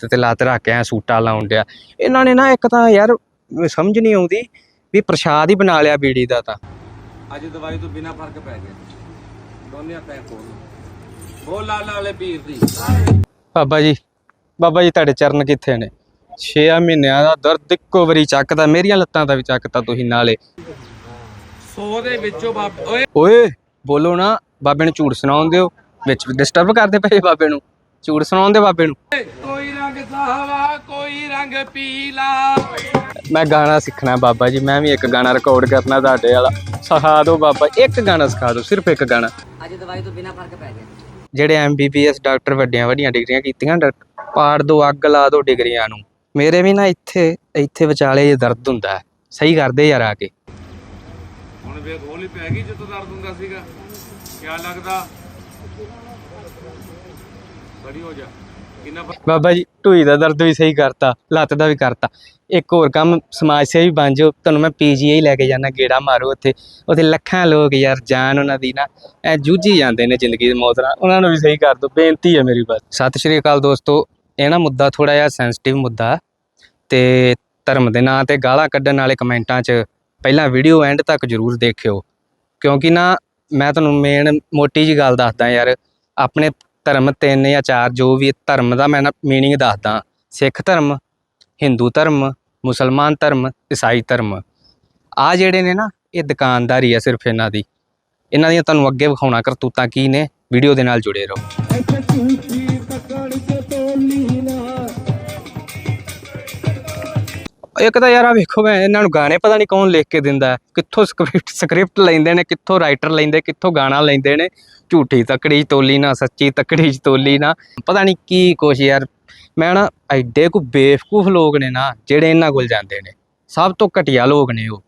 ਲੱਤ ਤੇ ਲੱਤ ਰੱਖ ਕੇ ਐ ਸੂਟਾ ਲਾਉਣ ਡਿਆ ਇਹਨਾਂ ਨੇ ਨਾ ਇੱਕ ਤਾਂ ਯਾਰ ਸਮਝ ਨਹੀਂ ਆਉਂਦੀ ਵੀ ਪ੍ਰਸ਼ਾਦ ਹੀ ਬਣਾ ਲਿਆ ਬੀੜੀ ਦਾ ਤਾਂ। ਅੱਜ ਦਵਾਈ ਤੋਂ ਬਿਨਾ ਫ਼ਰਕ ਪੈ ਗਿਆ। ਦੋਨੇ ਹੱਥਾਂ ਕੋਲ ਬੋਲ ਲਾਲ ਵਾਲੇ ਪੀਰ ਦੀ। ਬਾਬਾ ਜੀ ਬਾਬਾ ਜੀ ਤੁਹਾਡੇ ਚਰਨ ਕਿੱਥੇ ਨੇ? 6 ਮਹੀਨਿਆਂ ਦਾ ਦਰਦ ਇੱਕੋ ਵਾਰੀ ਚੱਕਦਾ ਮੇਰੀਆਂ ਲੱਤਾਂ ਦਾ ਵੀ ਚੱਕਤਾ ਤੁਸੀਂ ਨਾਲੇ। 100 ਦੇ ਵਿੱਚੋਂ ਬਾਬ ਓਏ। ਓਏ ਬੋਲੋ ਨਾ ਬਾਬੇ ਨੂੰ ਝੂਠ ਸੁਣਾਉਣ ਦਿਓ। ਵਿੱਚ ਡਿਸਟਰਬ ਕਰਦੇ ਪਏ ਬਾਬੇ ਨੂੰ। ਝੂਠ ਸੁਣਾਉਣ ਦੇ ਬਾਬੇ ਨੂੰ। ਕੋਈ ਰੰਗ ਸਾਵਾ ਕੋਈ ਰੰਗ ਪੀਲਾ। ਮੈਂ ਗਾਣਾ ਸਿੱਖਣਾ ਬਾਬਾ ਜੀ ਮੈਂ ਵੀ ਇੱਕ ਗਾਣਾ ਰਿਕਾਰਡ ਕਰਨਾ ਤੁਹਾਡੇ ਵਾਲਾ। ਸਿਖਾ ਦਿਓ ਬਾਬਾ ਇੱਕ ਗਾਣਾ ਸਿਖਾ ਦਿਓ ਸਿਰਫ ਇੱਕ ਗਾਣਾ। ਅੱਜ ਦਵਾਈ ਤੋਂ ਬਿਨਾ ਫ਼ਰਕ ਪੈ ਗਿਆ। ਜਿਹੜੇ ਐਮਬੀਬੀਐਸ ਡਾਕਟਰ ਵੱਡੀਆਂ ਵੱਡੀਆਂ ਡਿਗਰੀਆਂ ਕੀਤੀਆਂ ਡਾਕਟਰ ਪਾੜ ਦੋ ਅੱਗ ਲਾ ਦੋ ਡਿਗਰੀਆਂ ਨੂੰ। ਮੇਰੇ ਵੀ ਨਾ ਇੱਥੇ ਇੱਥੇ ਵਿਚਾਲੇ ਜੇ ਦਰਦ ਹੁੰਦਾ ਹੈ। ਸਹੀ ਕਰਦੇ ਯਾਰ ਆ ਕੇ। ਹੁਣ ਵੇਖ ਹੋਲੀ ਪੈ ਗਈ ਜਦੋਂ ਦਰਦ ਹੁੰਦਾ ਸੀਗਾ। ਕਿਆ ਲੱਗਦਾ? ਬੜੀ ਹੋ ਜਾ। ਬਾਬਾ ਜੀ, ਢੂਈ ਦਾ ਦਰਦ ਵੀ ਸਹੀ ਕਰਤਾ, ਲੱਤ ਦਾ ਵੀ ਕਰਤਾ। ਇੱਕ ਹੋਰ ਕੰਮ ਸਮਾਜ ਸੇਵੀ ਬਣ ਜਾਓ, ਤੁਹਾਨੂੰ ਮੈਂ ਪੀਜੀਆਈ ਲੈ ਕੇ ਜਾਣਾ ਗੇੜਾ ਮਾਰੋ ਉੱਥੇ। ਉੱਥੇ ਲੱਖਾਂ ਲੋਕ ਯਾਰ, ਜਾਨ ਉਹਨਾਂ ਦੀ ਨਾ, ਐ ਜੂਝੀ ਜਾਂਦੇ ਨੇ ਜ਼ਿੰਦਗੀ ਦੇ ਮੌਤ ਉਹਨਾਂ ਨੂੰ ਵੀ ਸਹੀ ਕਰ ਦਿਓ, ਬੇਨਤੀ ਹੈ ਮੇਰੀ ਬਸ। ਸਤਿ ਸ਼੍ਰੀ ਅਕਾਲ ਦੋਸਤੋ, ਇਹ ਨਾ ਮੁੱਦਾ ਥੋੜਾ ਜਿਹਾ ਸੈਂਸਿਟਿਵ ਮੁੱਦਾ ਤੇ ਧਰਮ ਦੇ ਨਾਂ ਤੇ ਗਾਲਾਂ ਕੱਢਣ ਵਾਲੇ ਕਮੈਂਟਾਂ 'ਚ ਪਹਿਲਾਂ ਵੀਡੀਓ ਐਂਡ ਤੱਕ ਜਰੂਰ ਦੇਖਿਓ। ਕਿਉਂਕਿ ਨਾ, ਮੈਂ ਤੁਹਾਨੂੰ ਮੇਨ ਮੋਟੀ ਜੀ ਗੱਲ ਦੱਸਦਾ ਯਾਰ, ਆਪਣੇ ਧਰਮ ਤਿੰਨ ਜਾਂ ਚਾਰ ਜੋ ਵੀ ਧਰਮ ਦਾ ਮੈਂ ਨਾ ਮੀਨਿੰਗ ਦੱਸਦਾ। ਸਿੱਖ ਧਰਮ, ਹਿੰਦੂ ਧਰਮ, ਮੁਸਲਮਾਨ ਧਰਮ, ਈਸਾਈ ਧਰਮ। ਆ ਜਿਹੜੇ ਨੇ ਨਾ, ਇਹ ਦੁਕਾਨਦਾਰੀ ਆ ਸਿਰਫ ਇਹਨਾਂ ਦੀ। ਇਹਨਾਂ ਦੀਆਂ ਤੁਹਾਨੂੰ ਅੱਗੇ ਵਿਖਾਉਣਾ ਕਰਤੂਤਾਂ ਕੀ ਨੇ, ਵੀਡੀਓ ਦੇ ਨਾਲ ਜੁੜੇ ਰਹੋ। ਇੱਕ ਤਾਂ ਯਾਰ ਆ ਵੇਖੋ ਮੈਂ ਇਹਨਾਂ ਨੂੰ ਗਾਣੇ ਪਤਾ ਨਹੀਂ ਕੌਣ ਲਿਖ ਕੇ ਦਿੰਦਾ ਕਿੱਥੋਂ ਸਕ੍ਰਿਪਟ ਸਕ੍ਰਿਪਟ ਲੈਂਦੇ ਨੇ, ਕਿੱਥੋਂ ਰਾਈਟਰ ਲੈਂਦੇ, ਕਿੱਥੋਂ ਗਾਣਾ ਲੈਂਦੇ ਨੇ। ਝੂਠੀ ਤਕੜੀ 'ਚ ਤੋਲੀ ਨਾ, ਸੱਚੀ ਤਕੜੀ 'ਚ ਤੋਲੀ ਨਾ। ਪਤਾ ਨਹੀਂ ਕੀ ਕੁਛ ਯਾਰ, ਮੈਂ ਨਾ ਐਡੇ ਕੋ ਬੇਵਕੂਫ ਲੋਕ ਨੇ ਨਾ, ਜਿਹੜੇ ਇਹਨਾਂ ਕੋਲ ਜਾਂਦੇ ਨੇ। ਸਭ ਤੋਂ ਘਟੀਆ ਲੋਕ ਨੇ ਉਹ।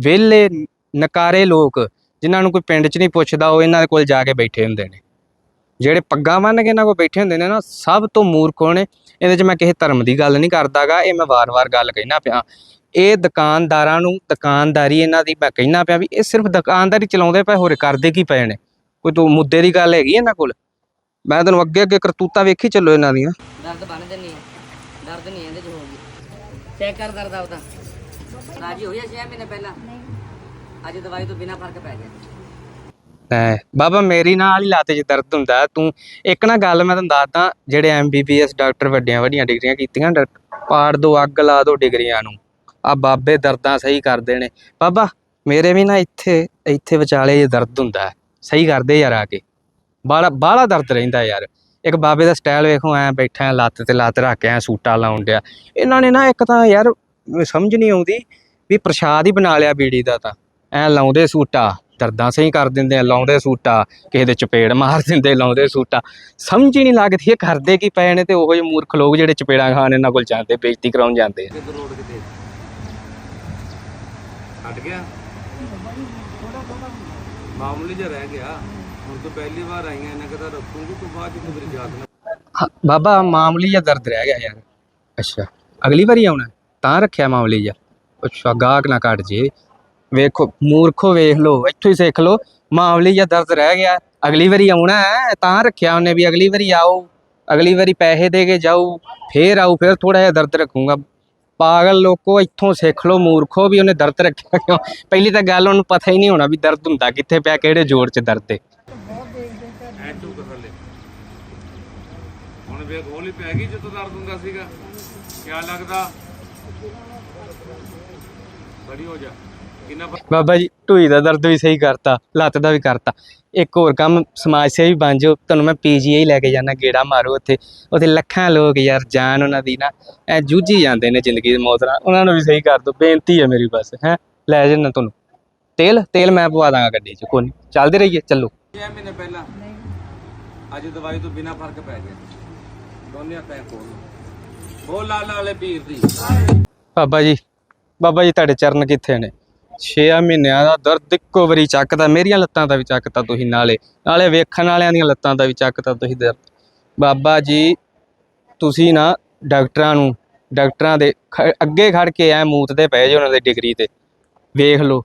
ਵਿਹਲੇ, ਨਕਾਰੇ ਲੋਕ, ਜਿਨ੍ਹਾਂ ਨੂੰ ਕੋਈ ਪਿੰਡ 'ਚ ਨਹੀਂ ਪੁੱਛਦਾ, ਉਹ ਇਹਨਾਂ ਦੇ ਕੋਲ ਜਾ ਕੇ ਬੈਠੇ ਹੁੰਦੇ ਨੇ। ਜਿਹੜੇ ਪੱਗਾਂ ਬੰਨ੍ਹ ਕੇ ਇਹਨਾਂ ਕੋਲ ਬੈਠੇ ਹੁੰਦੇ ਨੇ ਨਾ ਸਭ ਤੋਂ ਮੂਰਖ ਨੇ। ਇਹਦੇ 'ਚ ਮੈਂ ਕਿਸੇ ਧਰਮ ਦੀ ਗੱਲ ਨਹੀਂ ਕਰਦਾਗਾ ਇਹ ਮੈਂ ਵਾਰ-ਵਾਰ ਗੱਲ ਕਹਿਣਾ ਪਿਆ। ਇਹ ਦੁਕਾਨਦਾਰਾਂ ਨੂੰ ਦੁਕਾਨਦਾਰੀ ਇਹਨਾਂ ਦੀ ਮੈਂ ਕਹਿਣਾ ਪਿਆ ਵੀ ਇਹ ਸਿਰਫ ਦੁਕਾਨਦਾਰੀ ਚਲਾਉਂਦੇ ਪਏ ਹੋਰ ਕਰਦੇ ਕੀ ਪਏ ਨੇ? ਕੋਈ ਤੂੰ ਮੁੱਦੇ ਦੀ ਗੱਲ ਹੈਗੀ ਇਹਨਾਂ ਕੋਲ? ਮੈਂ ਤੈਨੂੰ ਅੱਗੇ ਅੱਗੇ ਕਰਤੂਤਾਂ ਵੇਖੀ ਚੱਲੋ ਇਹਨਾਂ ਦੀਆਂ। ਦਰਦ ਬੰਨ ਦਿੰਨੀ ਦਰਦ ਨਹੀਂ ਇਹਦੇ ਚ ਹੋਊਗੀ ਚੈੱਕ ਕਰ ਦਰਦ ਆਪਦਾ। ਰਾਜੀ ਹੋਈ ਆ 6 ਮਹੀਨੇ ਪਹਿਲਾਂ? ਅੱਜ ਦਵਾਈ ਤੋਂ ਬਿਨਾ ਫ਼ਰਕ ਪੈ ਗਿਆ। ਐ ਬਾਬਾ ਮੇਰੀ ਨਾਲ ਹੀ ਲੱਤ 'ਚ ਦਰਦ ਹੁੰਦਾ। ਤੂੰ ਇੱਕ ਨਾ ਗੱਲ ਮੈਂ ਤੁਹਾਨੂੰ ਦੱਸਦਾ, ਜਿਹੜੇ ਐਮਬੀਬੀਐਸ ਡਾਕਟਰ ਵੱਡੀਆਂ ਵੱਡੀਆਂ ਡਿਗਰੀਆਂ ਕੀਤੀਆਂ ਡਾਕਟਰ ਪਾੜ ਦੋ, ਅੱਗ ਲਾ ਦੋ ਡਿਗਰੀਆਂ ਨੂੰ। ਆ ਬਾਬੇ ਦਰਦਾਂ ਸਹੀ ਕਰਦੇ ਨੇ। ਬਾਬਾ, ਮੇਰੇ ਵੀ ਨਾ ਇੱਥੇ ਇੱਥੇ ਵਿਚਾਲੇ ਜੇ ਦਰਦ ਹੁੰਦਾ ਸਹੀ ਕਰਦੇ ਯਾਰ ਆ ਕੇ। ਬਾਲਾ ਬਾਲਾ ਦਰਦ ਰਹਿੰਦਾ ਯਾਰ। ਇੱਕ ਬਾਬੇ ਦਾ ਸਟਾਈਲ ਵੇਖੋ, ਐ ਬੈਠਾ ਲੱਤ ਤੇ ਲੱਤ ਰੱਖ ਕੇ ਐ ਸੂਟਾ ਲਾਉਣ ਡਿਆ। ਇਹਨਾਂ ਨੇ ਨਾ ਇੱਕ ਤਾਂ ਯਾਰ, ਸਮਝ ਨਹੀਂ ਆਉਂਦੀ ਵੀ ਪ੍ਰਸ਼ਾਦ ਹੀ ਬਣਾ ਲਿਆ ਬੀੜੀ ਦਾ ਤਾਂ। ਐ ਲਾਉਂਦੇ ਸੂਟਾ ਦਰਦਾਂ ਸਹੀ ਕਰ ਦਿੰਦੇ ਆ ਲਾਉਂਦੇ ਸੂਟਾ ਕਿਸੇ ਦੇ ਚਪੇੜ ਮਾਰ ਦਿੰਦੇ ਲਾਉਂਦੇ ਸੂਟਾ। ਸਮਝ ਹੀ ਨਹੀਂ ਲੱਗਦੀ ਇਹ ਕਰਦੇ ਕੀ ਪਏ ਨੇ ਤੇ ਉਹੋ ਜਿਹੇ ਮੂਰਖ ਲੋਕ ਜਿਹੜੇ ਚਪੇੜਾਂ ਖਾਣ ਇਹਨਾਂ ਕੋਲ ਜਾਂਦੇ ਬੇਇੱਜ਼ਤੀ ਕਰਾਉਣ ਜਾਂਦੇ ਆ। ਕਿੱਧਰ ਰੋਡ ਕਿਤੇ? ਹਟ ਗਿਆ? ਮਾਮੂਲੀ ਜਿਹਾ ਰਹਿ ਗਿਆ। ਹੁਣ ਤੋਂ ਪਹਿਲੀ ਵਾਰ ਆਈਆਂ ਇਹਨਾਂ ਕਦਾ ਰੱਖੂਗੀ ਤੋਂ ਬਾਅਦ ਚ ਮੇਰੀ ਯਾਦ ਨਾ ਹਾਂ, ਬਾਬਾ ਮਾਮੂਲੀ ਜਿਹਾ ਦਰਦ ਰਹਿ ਗਿਆ ਯਾਰ। ਅੱਛਾ ਅਗਲੀ ਵਾਰੀ ਆਉਣਾ? ਤਾਂ ਰੱਖਿਆ ਮਾਮੂਲੀ ਜਿਹਾ। ਅੱਛਾ ਗਾਹਕ ਨਾ ਕੱਟ ਜੇ। ਵੇਖੋ, ਮੂਰਖੋ ਵੇਖ ਲੋ ਇੱਥੋਂ ਹੀ ਸਿੱਖ ਲੋ ਮਾਮੂਲੀ ਜਿਹਾ ਦਰਦ ਰਹਿ ਗਿਆ। ਅਗਲੀ ਵਾਰੀ ਆਉਣਾ ਹੈ, ਤਾਂ ਰੱਖਿਆ ਉਹਨੇ ਵੀ, ਅਗਲੀ ਵਾਰੀ ਆਓ। ਅਗਲੀ ਵਾਰੀ ਪੈਸੇ ਦੇ ਕੇ ਜਾਓ, ਫੇਰ ਆਓ, ਫੇਰ ਥੋੜਾ ਜਿਹਾ ਦਰਦ ਰੱਖੂਗਾ। ਪਾਗਲ ਲੋਕੋ, ਇੱਥੋਂ ਸਿੱਖ ਲੋ ਮੂਰਖੋ ਵੀ ਉਹਨੇ ਦਰਦ ਰੱਖਿਆ ਕਿਉਂ? ਪਹਿਲੀ ਤਾਂ ਗੱਲ ਉਹਨੂੰ ਪਤਾ ਹੀ ਨਹੀਂ ਹੋਣਾ ਵੀ ਦਰਦ ਹੁੰਦਾ ਕਿੱਥੇ ਪਿਆ, ਕਿਹੜੇ ਜੋੜ 'ਚ ਦਰਦ ਹੈ ਐ ਝੂਕ ਹੁਣ ਵੇਖ ਹੋਲੀ ਪੈ ਗਈ ਜਦੋਂ ਦਰਦ ਹੁੰਦਾ ਸੀਗਾ। ਕਿਆ ਲੱਗਦਾ? ਬੜੀ ਹੋ ਜਾ। ਬਾਬਾ ਜੀ ਢੂਈ ਦਾ ਦਰਦ ਵੀ ਸਹੀ ਕਰਤਾ ਲੱਤ ਦਾ ਵੀ ਕਰਤਾ। ਇੱਕ ਹੋਰ ਕੰਮ ਸਮਾਜ ਸੇਵੀ ਬਣ ਜਾਓ ਤੁਹਾਨੂੰ ਮੈਂ ਪੀਜੀਆਈ ਲੈ ਕੇ ਜਾਣਾ ਗੇੜਾ ਮਾਰੋ ਉੱਥੇ। ਉੱਥੇ ਲੱਖਾਂ ਲੋਕ ਯਾਰ ਜਾਨ ਉਹਨਾਂ ਦੀ ਨਾ ਐ ਜੂਝੀ ਜਾਂਦੇ ਨੇ ਜ਼ਿੰਦਗੀ ਦੇ ਮੌਤ ਨਾਲ ਉਹਨਾਂ ਨੂੰ ਵੀ ਸਹੀ ਕਰ ਦਿਓ ਬੇਨਤੀ ਹੈ ਮੇਰੀ ਬਸ ਹੈ। ਲੈ ਜਾਣਾ ਤੁਹਾਨੂੰ। ਤੇਲ ਤੇਲ ਮੈਂ ਪਵਾ ਦਾਂਗਾ ਗੱਡੀ 'ਚ ਕੋਈ ਨਹੀਂ ਚੱਲਦੇ ਰਹੀਏ ਚੱਲੋ। 6 ਮਹੀਨੇ ਪਹਿਲਾਂ? ਅੱਜ ਦਵਾਈ ਤੋਂ ਬਿਨਾ ਫ਼ਰਕ ਪੈ ਗਿਆ। ਦੋਨੇ ਹੱਥਾਂ ਕੋਲ ਬੋਲ ਲਾਲ ਵਾਲੇ ਪੀਰ ਦੀ। ਬਾਬਾ ਜੀ ਬਾਬਾ ਜੀ ਤੁਹਾਡੇ ਚਰਨ ਕਿੱਥੇ ਨੇ? 6 ਮਹੀਨਿਆਂ ਦਾ ਦਰਦ ਇੱਕੋ ਵਾਰੀ ਚੱਕਦਾ, ਮੇਰੀਆਂ ਲੱਤਾਂ ਦਾ ਵੀ ਚੱਕਤਾ ਤੁਸੀਂ ਨਾਲੇ। ਨਾਲੇ ਵੇਖਣ ਵਾਲਿਆਂ ਦੀਆਂ ਲੱਤਾਂ ਦਾ ਵੀ ਚੱਕਤਾ ਤੁਸੀਂ ਦਰਦ। ਬਾਬਾ ਜੀ, ਤੁਸੀਂ ਨਾ ਡਾਕਟਰਾਂ ਨੂੰ, ਡਾਕਟਰਾਂ ਦੇ ਅੱਗੇ ਖੜ ਕੇ ਐ ਮੂਤ ਦੇ ਪਏ ਜੇ ਉਹਨਾਂ ਦੇ ਡਿਗਰੀ ਤੇ। ਵੇਖ ਲਓ।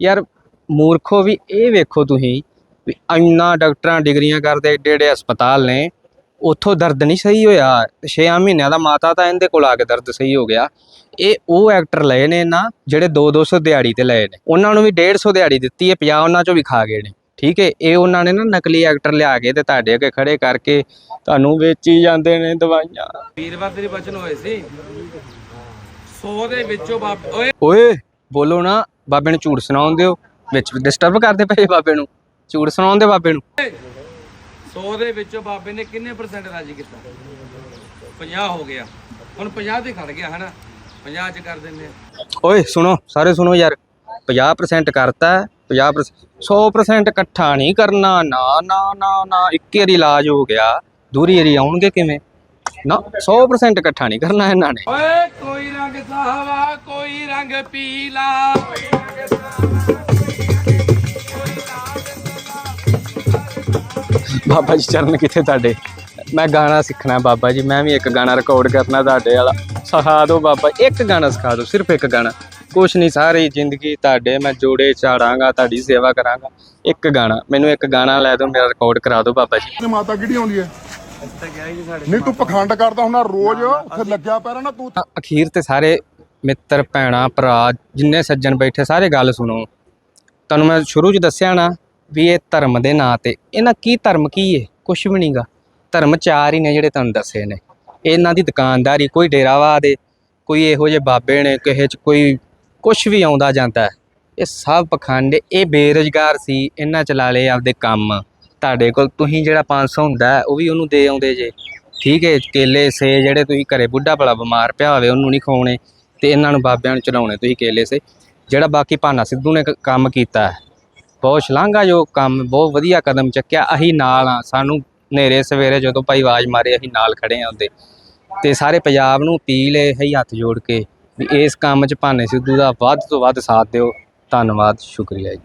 ਯਾਰ, ਮੂਰਖੋ ਵੀ ਇਹ ਵੇਖੋ ਤੁਸੀਂ ਵੀ ਇੰਨਾ ਡਾਕਟਰਾਂ ਡਿਗਰੀਆਂ ਕਰਦੇ ਏਡੇ ਏਡੇ ਹਸਪਤਾਲ ਨੇ, ਉੱਥੋਂ ਦਰਦ ਨਹੀਂ ਸਹੀ ਹੋਇਆ। 6 ਮਹੀਨਿਆਂ ਦਾ ਮਾਤਾ ਤਾਂ ਇਹਦੇ ਕੋਲ ਆ ਕੇ ਦਰਦ ਸਹੀ ਹੋ ਗਿਆ। ਇਹ ਉਹ ਐਕਟਰ ਲਏ ਨੇ ਨਾ ਜਿਹੜੇ 2-200 ਦਿਹਾੜੀ ਤੇ ਲਏ ਨੇ। ਉਹਨਾਂ ਨੂੰ ਵੀ 150 ਦਿਹਾੜੀ ਦਿੱਤੀ ਹੈ 50 ਉਹਨਾਂ ਚੋਂ ਵੀ ਖਾ ਗਏ ਨੇ। ਠੀਕ ਹੈ ਇਹ ਉਹਨਾਂ ਨੇ ਨਾ ਨਕਲੀ ਐਕਟਰ ਲਿਆ ਕੇ ਤੇ ਤੁਹਾਡੇ ਅੱਗੇ ਖੜੇ ਕਰਕੇ ਤੁਹਾਨੂੰ ਵੇਚੀ ਜਾਂਦੇ ਨੇ ਦਵਾਈਆਂ। ਵੀਰਵਾਰ ਤੇਰੀ ਬਚਨ ਹੋਏ ਸੀ? 100 ਦੇ ਵਿੱਚੋਂ ਬਾਬੇ ਓਏ! ਓਏ ਬੋਲੋ ਨਾ ਬਾਬੇ ਨੂੰ ਝੂਠ ਸੁਣਾਉਂਦੇ ਹੋ ਵਿੱਚ ਡਿਸਟਰਬ ਕਰਦੇ ਪਏ ਬਾਬੇ ਨੂੰ। ਝੂਠ ਸੁਣਾਉਂਦੇ ਬਾਬੇ ਨੂੰ। 100 ਦੇ ਵਿੱਚੋਂ ਬਾਬੇ ਨੇ ਕਿੰਨੇ ਪਰਸੈਂਟ ਰਾਜੀ ਕੀਤਾ? 50 ਹੋ ਗਿਆ। ਹੁਣ 50 ਤੇ ਖੜ ਗਿਆ ਹਨਾ? 50 ਚ ਕਰ ਦਿੰਦੇ ਆ। ਓਏ ਸੁਣੋ ਸਾਰੇ ਸੁਣੋ ਯਾਰ। 50% ਕਰਤਾ ਹੈ, 50% 100% ਇਕੱਠਾ ਨਹੀਂ ਕਰਨਾ ਨਾ ਨਾ ਨਾ ਨਾ ਇੱਕ ਵਾਰੀ ਇਲਾਜ ਹੋ ਗਿਆ। ਦੂਰੀ ਵਾਰੀ ਆਉਣਗੇ ਕਿਵੇਂ? ਨਾ 100% ਇਕੱਠਾ ਨਹੀਂ ਕਰਨਾ ਇਹਨਾਂ ਨੇ। ਓਏ ਕੋਈ ਰੰਗ ਸਾਵਾ ਕੋਈ ਰੰਗ ਪੀਲਾ। ਬਾਬਾ ਜੀ ਚਰਨ ਕਿੱਥੇ ਤੁਹਾਡੇ? ਮੈਂ ਗਾਣਾ ਸਿੱਖਣਾ ਬਾਬਾ ਜੀ ਮੈਂ ਵੀ ਇੱਕ ਗਾਣਾ ਰਿਕਾਰਡ ਕਰਨਾ ਤੁਹਾਡੇ ਵਾਲਾ। ਸਿਖਾ ਦਿਓ ਬਾਬਾ ਇੱਕ ਗਾਣਾ ਸਿਖਾ ਦਿਓ ਸਿਰਫ ਇੱਕ ਗਾਣਾ। ਕੁਛ ਨਹੀਂ ਸਾਰੀ ਜ਼ਿੰਦਗੀ ਤੁਹਾਡੇ ਮੈਂ ਜੋੜੇ ਚਾੜਾਂਗਾ ਤੁਹਾਡੀ ਸੇਵਾ ਕਰਾਂਗਾ। ਇੱਕ ਗਾਣਾ ਮੈਨੂੰ ਇੱਕ ਗਾਣਾ ਲੈ ਦਿਓ ਮੇਰਾ ਰਿਕਾਰਡ ਕਰਾ ਦਿਓ ਬਾਬਾ ਜੀ। ਤੇ ਮਾਤਾ ਕਿਹੜੀ ਆਉਂਦੀ ਹੈ? ਨਹੀਂ ਤੂੰ ਪਖੰਡ ਕਰਦਾ ਹੁੰਦਾ ਰੋਜ਼ ਉੱਥੇ ਲੱਗਿਆ ਪਿਆ ਰਹਿਣਾ ਤੂੰ ਅਖੀਰ ਤੇ ਸਾਰੇ ਮਿੱਤਰ ਭੈਣਾ ਭਰਾ ਜਿੰਨੇ ਸੱਜਣ ਬੈਠੇ ਸਾਰੇ ਗੱਲ ਸੁਣੋ। ਤੁਹਾਨੂੰ ਮੈਂ ਸ਼ੁਰੂ 'ਚ ਦੱਸਿਆ ਨਾ ਵੀ ਇਹ ਧਰਮ ਦੇ ਨਾਂ ਤੇ। ਇਹਨਾਂ ਕੀ ਧਰਮ ਕੀ ਹੈ ਕੁਝ ਵੀ ਨਹੀਂਗਾ ਧਰਮ ਚਾਰ ਹੀ ਨੇ ਜਿਹੜੇ ਤੁਹਾਨੂੰ ਦੱਸੇ ਨੇ। ਇਹਨਾਂ ਦੀ ਦੁਕਾਨਦਾਰੀ, ਕੋਈ ਡੇਰਾਵਾ ਦੇ, ਕੋਈ ਇਹੋ ਜਿਹੇ ਬਾਬੇ ਨੇ, ਕਿਸੇ 'ਚ ਕੋਈ ਕੁਝ ਵੀ ਆਉਂਦਾ ਜਾਂਦਾ ਹੈ। ਇਹ ਸਭ ਪਖੰਡ, ਇਹ ਬੇਰੁਜ਼ਗਾਰ ਸੀ, ਇਹਨਾਂ ਚਲਾ ਲਏ ਆਪਦੇ ਕੰਮ। ਤੁਹਾਡੇ ਕੋਲ ਤੁਸੀਂ ਜਿਹੜਾ 500 ਹੁੰਦਾ ਉਹ ਵੀ ਉਹਨੂੰ ਦੇ ਆਉਂਦੇ ਜੇ। ਠੀਕ ਹੈ, ਕੇਲੇ, ਸੇ ਜਿਹੜੇ ਤੁਸੀਂ ਘਰੇ ਬੁੱਢਾ ਭਲਾ ਬਿਮਾਰ ਪਿਆ ਹੋਵੇ, ਉਹਨੂੰ ਨਹੀਂ ਖਵਾਉਣੇ ਤੇ ਇਹਨਾਂ ਨੂੰ ਬਾਬਿਆਂ ਨੂੰ ਚਲਾਉਣੇ ਤੁਸੀਂ ਕੇਲੇ, ਸੇ। ਜਿਹੜਾ ਬਾਕੀ ਭਾਨਾ ਸਿੱਧੂ ਨੇ ਕੰਮ ਕੀਤਾ ਹੈ, ਬਹੁਤ ਸ਼ਲਾਘਾਯੋਗ ਕੰਮ, ਬਹੁਤ ਵਧੀਆ ਕਦਮ ਚੱਕਿਆ, ਅਸੀਂ ਨਾਲ ਆ ਸਾਨੂੰ ਹਨੇਰੇ ਸਵੇਰੇ ਜਦੋਂ ਭਾਈ ਆਵਾਜ਼ ਮਾਰੇ, ਅਸੀਂ ਨਾਲ ਖੜੇ ਆ ਉਹਦੇ। ਤੇ ਸਾਰੇ ਪੰਜਾਬ ਨੂੰ ਅਪੀਲ ਹੈ ਹੀ ਹੱਥ ਜੋੜ ਕੇ ਵੀ ਇਸ ਕੰਮ 'ਚ ਭਾਨੇ ਸਿੱਧੂ ਦਾ ਵੱਧ ਤੋਂ ਵੱਧ ਸਾਥ ਦਿਓ। ਧੰਨਵਾਦ, ਸ਼ੁਕਰੀਆ ਜੀ।